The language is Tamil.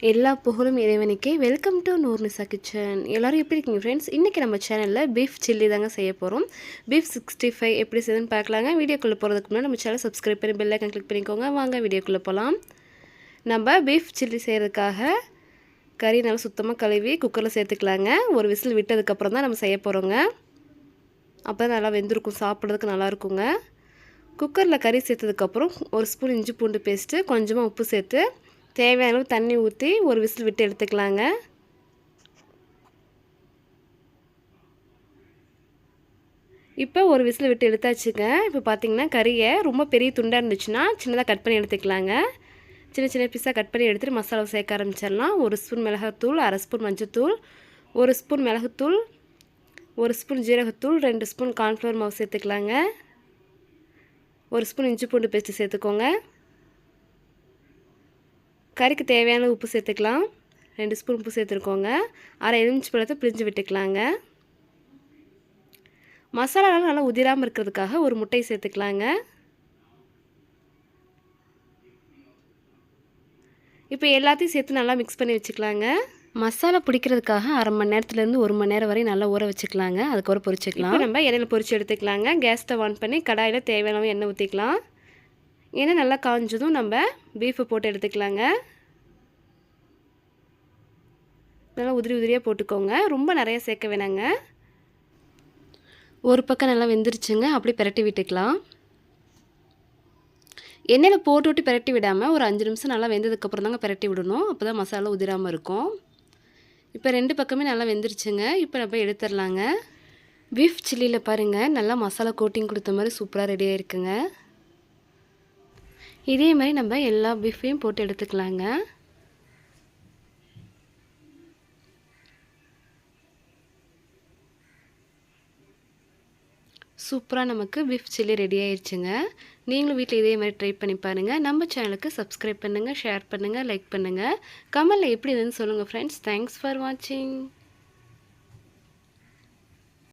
எல்லா புகழும் இறைவனுக்கே. வெல்கம் டு நூர்னிசா கிச்சன் எல்லோரும் எப்படி இருக்கீங்க ஃப்ரெண்ட்ஸ் இன்றைக்கி நம்ம சேனலில் பீஃப் சில்லி தாங்க செய்ய போகிறோம் பீஃப் சிக்ஸ்டி ஃபைவ் எப்படி செய்யுதுன்னு பார்க்கலாங்க. வீடியோக்குள்ளே போகிறதுக்கு முன்னாடி நம்ம சேனல் சப்ஸ்கிரைப் பண்ணி பெல்லைக்கன் கிளிக் பண்ணிக்கோங்க. வாங்க வீடியோக்குள்ளே போகலாம் நம்ம பீஃப் சில்லி செய்கிறதுக்காக கறி நல்லா சுத்தமாக கழுவி குக்கரில் சேர்த்துக்கலாங்க. ஒரு விசில் விட்டதுக்கப்புறம் தான் நம்ம செய்ய போகிறோங்க அப்போ தான் நல்லா வெந்திருக்கும். சாப்பிட்றதுக்கு நல்லாயிருக்குங்க குக்கரில் கறி சேர்த்ததுக்கப்புறம் ஒரு ஸ்பூன் இஞ்சி பூண்டு பேஸ்ட்டு கொஞ்சமாக உப்பு சேர்த்து தேவையான அளவு தண்ணி ஊற்றி ஒரு விசில் விட்டு எடுத்துக்கலாங்க. இப்போ ஒரு விசில் விட்டு எடுத்தாச்சுங்க. இப்போ பார்த்தீங்கன்னா கறியை ரொம்ப பெரிய துண்டாக இருந்துச்சுன்னா சின்னதாக கட் பண்ணி எடுத்துக்கலாங்க. சின்ன சின்ன பீஸாக கட் பண்ணி எடுத்துகிட்டு மசாலா சேர்க்க ஆரம்பிச்சிடலாம். ஒரு ஸ்பூன் மிளகாத்தூள் அரை ஸ்பூன் மஞ்சத்தூள் ஒரு ஸ்பூன் மிளகுத்தூள் ஒரு ஸ்பூன் ஜீரகத்தூள் ரெண்டு ஸ்பூன் கார்ன்ஃப்ளவர் மாவு சேர்த்துக்கலாங்க. ஒரு ஸ்பூன் இஞ்சி பூண்டு பேஸ்ட்டு சேர்த்துக்கோங்க. கறிக்கு தேவையான உப்பு சேர்த்துக்கலாம். ரெண்டு ஸ்பூன் உப்பு சேர்த்துருக்கோங்க. அரை எலுமிச்சி பழத்தை பிரிஞ்சு விட்டுக்கலாங்க. மசாலாலாம் நல்லா உதிராமல் இருக்கிறதுக்காக ஒரு முட்டையை சேர்த்துக்கலாங்க. இப்போ எல்லாத்தையும் சேர்த்து நல்லா மிக்ஸ் பண்ணி வச்சுக்கலாங்க. மசாலா பிடிக்கிறதுக்காக அரை மணி நேரத்துலேருந்து ஒரு மணி நேரம் வரையும் நல்லா ஊற வச்சுக்கலாங்க. அதுக்கப்புறம் பொரிச்சிக்கலாம். நம்ம எண்ணெயில் பொரிச்சு எடுத்துக்கலாங்க. கேஸ் ஸ்டவ் ஆன் பண்ணி கடாயில் தேவையான எண்ணெய் ஊற்றிக்கலாம். எண்ணெய் நல்லா காஞ்சதும் நம்ம பீஃபை போட்டு எடுத்துக்கலாங்க. நல்லா உதிரி உதிரியாக போட்டுக்கோங்க. ரொம்ப நிறைய சேர்க்க வேணாங்க. ஒரு பக்கம் நல்லா வெந்துருச்சுங்க. அப்படி பிரட்டி விட்டுக்கலாம். எண்ணெயில் போட்டு விட்டு பிரட்டி விடாமல் ஒரு அஞ்சு நிமிஷம் நல்லா வெந்ததுக்கப்புறம் தாங்க பிரட்டி விடணும். அப்போ தான் மசாலா உதிராமல் இருக்கும். இப்போ ரெண்டு பக்கமே நல்லா வெந்துருச்சுங்க. இப்போ நம்ம எடுத்துடலாங்க. பீஃப் சில்லியில் பாருங்கள் நல்லா மசாலா கோட்டிங் கொடுத்த மாதிரி சூப்பராக ரெடியாக இருக்குங்க இதே மாதிரி நம்ம எல்லா பீஃபையும் போட்டு எடுத்துக்கலாங்க. சூப்பராக நமக்கு பீஃப் சில்லி ரெடி ஆயிடுச்சுங்க நீங்களும் வீட்டில் இதே மாதிரி ட்ரை பண்ணி பாருங்கள் நம்ம சேனலுக்கு சப்ஸ்கிரைப் பண்ணுங்கள் ஷேர் பண்ணுங்கள் லைக் பண்ணுங்கள் கமலில் எப்படி இதுன்னு சொல்லுங்கள் ஃப்ரெண்ட்ஸ் தேங்க்ஸ் ஃபார் வாட்சிங்